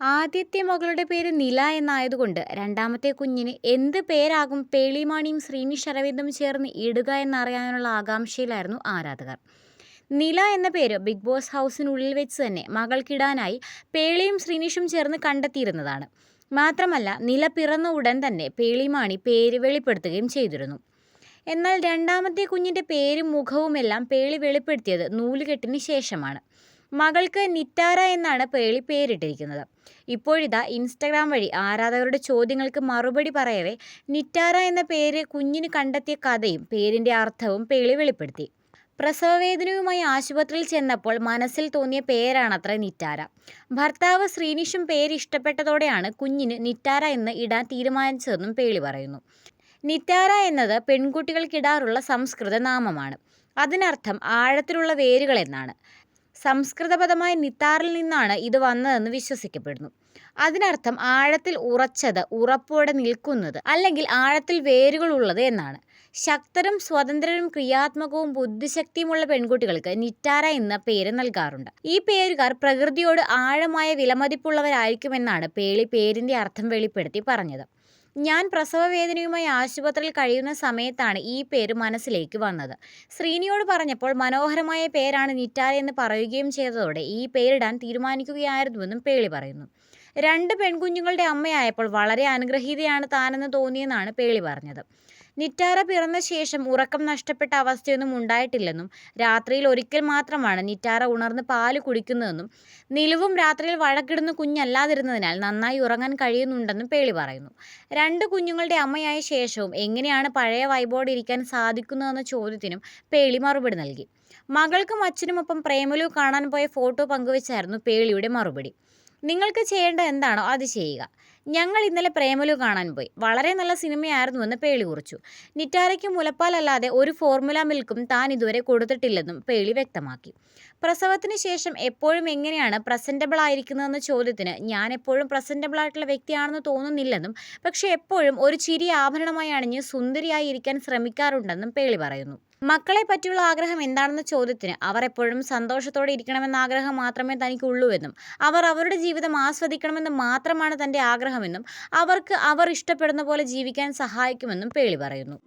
ആദ്യത്തെ മകളുടെ പേര് നില എന്നായതുകൊണ്ട് രണ്ടാമത്തെ കുഞ്ഞിന് എന്ത് പേരാകും പേളിമാണിയും ശ്രീനിഷ് അരവിന്ദും ചേർന്ന് ഇടുക എന്നറിയാനുള്ള ആകാംക്ഷയിലായിരുന്നു ആരാധകർ. നില എന്ന പേര് ബിഗ് ബോസ് ഹൗസിനുള്ളിൽ വെച്ച് തന്നെ മകൾക്കിടാനായി പേളിയും ശ്രീനിഷും ചേർന്ന് കണ്ടെത്തിയിരുന്നതാണ്. മാത്രമല്ല നില പിറന്ന ഉടൻ തന്നെ പേളിമാണി പേര് വെളിപ്പെടുത്തുകയും ചെയ്തിരുന്നു. എന്നാൽ രണ്ടാമത്തെ കുഞ്ഞിന്റെ പേരും മുഖവുമെല്ലാം പേളി വെളിപ്പെടുത്തിയത് നൂലുകെട്ടിന് ശേഷമാണ്. മകൾക്ക് നിറ്റാര എന്നാണ് പേളി പേരിട്ടിരിക്കുന്നത്. ഇപ്പോഴിതാ ഇൻസ്റ്റഗ്രാം വഴി ആരാധകരുടെ ചോദ്യങ്ങൾക്ക് മറുപടി പറയവേ നിറ്റാര എന്ന പേര് കുഞ്ഞിന് കണ്ടെത്തിയ കഥയും പേരിന്റെ അർത്ഥവും പേളി വെളിപ്പെടുത്തി. പ്രസവവേദനയുമായി ആശുപത്രിയിൽ ചെന്നപ്പോൾ മനസ്സിൽ തോന്നിയ പേരാണത്ര നിറ്റാര. ഭർത്താവ് ശ്രീനിഷും പേര് ഇഷ്ടപ്പെട്ടതോടെയാണ് കുഞ്ഞിന് നിറ്റാര എന്ന് ഇടാൻ തീരുമാനിച്ചതെന്നും പേളി പറയുന്നു. നിറ്റാര എന്നത് പെൺകുട്ടികൾക്കിടാറുള്ള സംസ്കൃത നാമമാണ്. അതിനർത്ഥം ആഴത്തിലുള്ള വേരുകൾ എന്നാണ്. സംസ്കൃതപദമായ നിത്താറിൽ നിന്നാണ് ഇത് വന്നതെന്ന് വിശ്വസിക്കപ്പെടുന്നു. അതിനർത്ഥം ആഴത്തിൽ ഉറച്ചത് ഉറപ്പോടെ നിൽക്കുന്നത് അല്ലെങ്കിൽ ആഴത്തിൽ വേരുകളുള്ളത് എന്നാണ്. ശക്തരും സ്വതന്ത്രരും ക്രിയാത്മകവും ബുദ്ധിശക്തിയുമുള്ള പെൺകുട്ടികൾക്ക് നിറ്റാര എന്ന പേര് നൽകാറുണ്ട്. ഈ പേരുകാർ പ്രകൃതിയോട് ആഴമായ വിലമതിപ്പുള്ളവരായിരിക്കുമെന്നാണ് പേളി പേരിന്റെ അർത്ഥം വെളിപ്പെടുത്തി പറഞ്ഞത്. ഞാൻ പ്രസവവേദനയുമായി ആശുപത്രിയിൽ കഴിയുന്ന സമയത്താണ് ഈ പേര് മനസ്സിലേക്ക് വന്നത്. ശ്രീനിയോട് പറഞ്ഞപ്പോൾ മനോഹരമായ പേരാണ് നിറ്റാര എന്ന് പറയുകയും ചെയ്തതോടെ ഈ പേരിടാൻ തീരുമാനിക്കുകയായിരുന്നുവെന്നും പേളി പറയുന്നു. രണ്ട് പെൺകുഞ്ഞുങ്ങളുടെ അമ്മയായപ്പോൾ വളരെ അനുഗ്രഹീതയാണ് താനെന്ന് തോന്നിയെന്നാണ് പേളി പറഞ്ഞത്. നിറ്റാര പിറന്ന ശേഷം ഉറക്കം നഷ്ടപ്പെട്ട അവസ്ഥയൊന്നും ഉണ്ടായിട്ടില്ലെന്നും രാത്രിയിൽ ഒരിക്കൽ മാത്രമാണ് നിറ്റാര ഉണർന്ന് പാൽ കുടിക്കുന്നതെന്നും നിലവും രാത്രിയിൽ വഴക്കിടുന്ന കുഞ്ഞല്ലാതിരുന്നതിനാൽ നന്നായി ഉറങ്ങാൻ കഴിയുന്നുണ്ടെന്നും പേളി പറയുന്നു. രണ്ട് കുഞ്ഞുങ്ങളുടെ അമ്മയായ ശേഷവും എങ്ങനെയാണ് പഴയ വൈബോടെ ഇരിക്കാൻ സാധിക്കുന്നതെന്ന ചോദ്യത്തിനും പേളി മറുപടി നൽകി. മകൾക്കും അച്ഛനുമൊപ്പം പ്രേമലു കാണാൻ പോയ ഫോട്ടോ പങ്കുവച്ചായിരുന്നു പേളിയുടെ മറുപടി. നിങ്ങൾക്ക് ചെയ്യേണ്ട എന്താണോ അത് ചെയ്യുക. ഞങ്ങൾ ഇന്നലെ പ്രേമലു കാണാൻ പോയി. വളരെ നല്ല സിനിമയായിരുന്നുവെന്ന് പേളി കുറിച്ചു. നിറ്റാരയ്ക്ക് മുലപ്പാലല്ലാതെ ഒരു ഫോർമുല മിൽക്കും താൻ ഇതുവരെ കൊടുത്തിട്ടില്ലെന്നും പേളി വ്യക്തമാക്കി. പ്രസവത്തിന് ശേഷം എപ്പോഴും എങ്ങനെയാണ് പ്രസന്റബിൾ ആയിരിക്കുന്നതെന്ന ചോദ്യത്തിന് ഞാൻ എപ്പോഴും പ്രസന്റബിൾ ആയിട്ടുള്ള വ്യക്തിയാണെന്ന് തോന്നുന്നില്ലെന്നും പക്ഷേ എപ്പോഴും ഒരു ചിരി ആഭരണമായി അണിഞ്ഞ് സുന്ദരിയായി ഇരിക്കാൻ ശ്രമിക്കാറുണ്ടെന്നും പേളി പറയുന്നു. മക്കളെ പറ്റിയുള്ള ആഗ്രഹം എന്താണെന്ന ചോദ്യത്തിന് അവർ എപ്പോഴും സന്തോഷത്തോടെ ഇരിക്കണമെന്ന ആഗ്രഹം മാത്രമേ തനിക്കുള്ളൂവെന്നും അവർ അവരുടെ ജീവിതം ആസ്വദിക്കണമെന്ന് മാത്രമാണ് തന്റെ ആഗ്രഹമെന്നും അവർക്ക് അവർ ഇഷ്ടപ്പെടുന്ന പോലെ ജീവിക്കാൻ സഹായിക്കുമെന്നും പേളി പറയുന്നു.